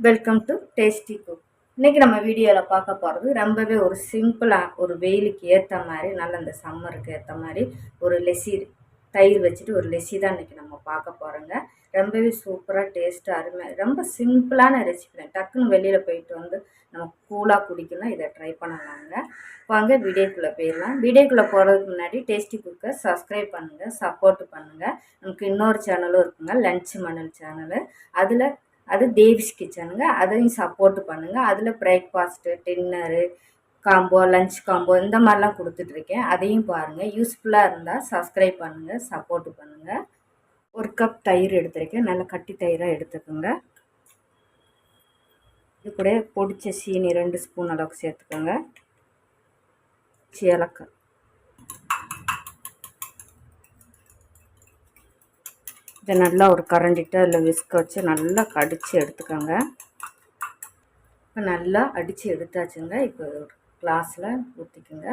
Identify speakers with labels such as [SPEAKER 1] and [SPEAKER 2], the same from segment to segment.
[SPEAKER 1] Welcome to tasty cook இன்றைக்கி நம்ம வீடியோவில் பார்க்க போகிறது ரொம்பவே ஒரு சிம்பிளாக ஒரு வெயிலுக்கு ஏற்ற மாதிரி நல்ல இந்த சம்மருக்கு ஏற்ற மாதிரி ஒரு லெசி தயிர் வச்சுட்டு ஒரு லெசி தான் இன்றைக்கி நம்ம பார்க்க போகிறோங்க ரொம்பவே சூப்பராக டேஸ்ட்டாக அருமை ரொம்ப சிம்பிளான ரெசிபி தான். டக்குன்னு வெளியில் போயிட்டு வந்து நம்ம கூலாக குடிக்கணும் இதை ட்ரை பண்ணலாங்க. வாங்க வீடியோக்குள்ளே போயிடலாம். வீடியோக்குள்ளே போகிறதுக்கு முன்னாடி டேஸ்டி குக்கை சப்ஸ்கிரைப் பண்ணுங்கள் சப்போர்ட் பண்ணுங்கள் நமக்கு இன்னொரு சேனலும் இருக்குங்க லன்ச் மணல் சேனலு அதில் அது தேவிஸ் கிச்சனுங்க. அதையும் சப்போர்ட் பண்ணுங்கள் அதில் breakfast dinner combo lunch combo இந்த மாதிரிலாம் கொடுத்துட்ருக்கேன். அதையும் பாருங்கள் யூஸ்ஃபுல்லாக இருந்தால் சப்ஸ்கிரைப் பண்ணுங்கள் சப்போர்ட் பண்ணுங்கள் ஒரு கப் தயிர் எடுத்திருக்கேன். நல்லா கட்டி தயிராக எடுத்துக்கோங்க. இது கூட பொடிச்ச சீனி ரெண்டு ஸ்பூன் அளவுக்கு சேர்த்துக்கோங்க. ஏலக்காய் இதை நல்லா ஒரு கரண்டிட்டு அதில் விஸ்க வச்சு நல்லா கடித்து எடுத்துக்கோங்க. இப்போ நல்லா அடித்து எடுத்தாச்சுங்க. இப்போ ஒரு கிளாஸில் ஊற்றிக்குங்க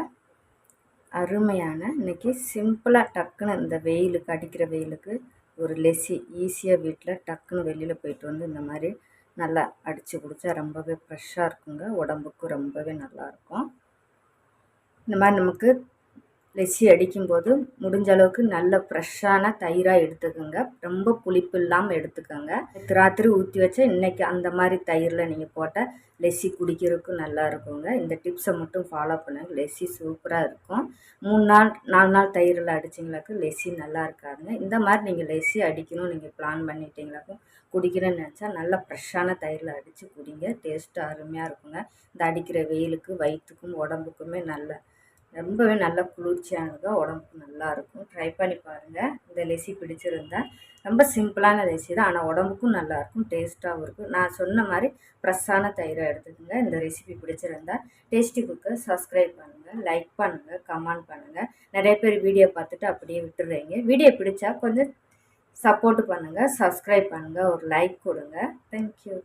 [SPEAKER 1] அருமையான இன்றைக்கி சிம்பிளாக டக்குன்னு இந்த வெயிலுக்கு அடிக்கிற வெயிலுக்கு ஒரு லெசி ஈஸியாக வீட்டில் டக்குன்னு வெளியில் போயிட்டு வந்து இந்த மாதிரி நல்லா அடித்து குடித்தா ரொம்பவே ஃப்ரெஷ்ஷாக இருக்குங்க. உடம்புக்கும் ரொம்பவே நல்லாயிருக்கும் இந்த மாதிரி நமக்கு லெஸ்ஸி அடிக்கும்போது முடிஞ்ச அளவுக்கு நல்ல ஃப்ரெஷ்ஷான தயிராக எடுத்துக்கோங்க. ரொம்ப புளிப்பு இல்லாமல் எடுத்துக்கோங்க. ராத்திரி ஊற்றி வச்சா இன்றைக்கி அந்த மாதிரி தயிரில் நீங்கள் போட்டால் லெஸ்ஸி குடிக்கிறதுக்கு நல்லா இருக்குங்க. இந்த டிப்ஸை மட்டும் ஃபாலோ பண்ணுங்கள் லெஸ்ஸி சூப்பராக இருக்கும். மூணு நாள் நாலு நாள் தயிரில் அடிச்சிங்களாக்கு லெஸ்ஸி நல்லா இருக்காதுங்க. இந்த மாதிரி நீங்கள் லெஸ்ஸி அடிக்கணும் நீங்கள் பிளான் பண்ணிட்டீங்களாக்கும் குடிக்கிறேன்னு நினச்சா நல்லா ஃப்ரெஷ்ஷான தயிரில் அடித்து குடிங்க. டேஸ்ட்டு அருமையாக இருக்குங்க. இந்த அடிக்கிற வெயிலுக்கு வயிற்றுக்கும் உடம்புக்குமே நல்ல ரொம்பவே நல்ல குளிர்ச்சியானது உடம்புக்கு நல்லாயிருக்கும் ட்ரை பண்ணி பாருங்கள் இந்த லெசி பிடிச்சிருந்தா ரொம்ப சிம்பிளான லெசி தான். ஆனால் உடம்புக்கும் நல்லாயிருக்கும் டேஸ்ட்டாகவும் இருக்கும். நான் சொன்ன மாதிரி ஃப்ரெஷ்ஷான தயிரை எடுத்துக்கோங்க. இந்த ரெசிபி பிடிச்சிருந்தா டேஸ்டி குக்கை சப்ஸ்கிரைப் பண்ணுங்கள் லைக் பண்ணுங்கள் கமெண்ட் பண்ணுங்கள் நிறைய பேர் வீடியோ பார்த்துட்டு அப்படியே விட்டுடுறீங்க வீடியோ பிடிச்சா கொஞ்சம் சப்போர்ட் பண்ணுங்கள் சப்ஸ்கிரைப் பண்ணுங்கள் ஒரு லைக் கொடுங்க. தேங்க்யூ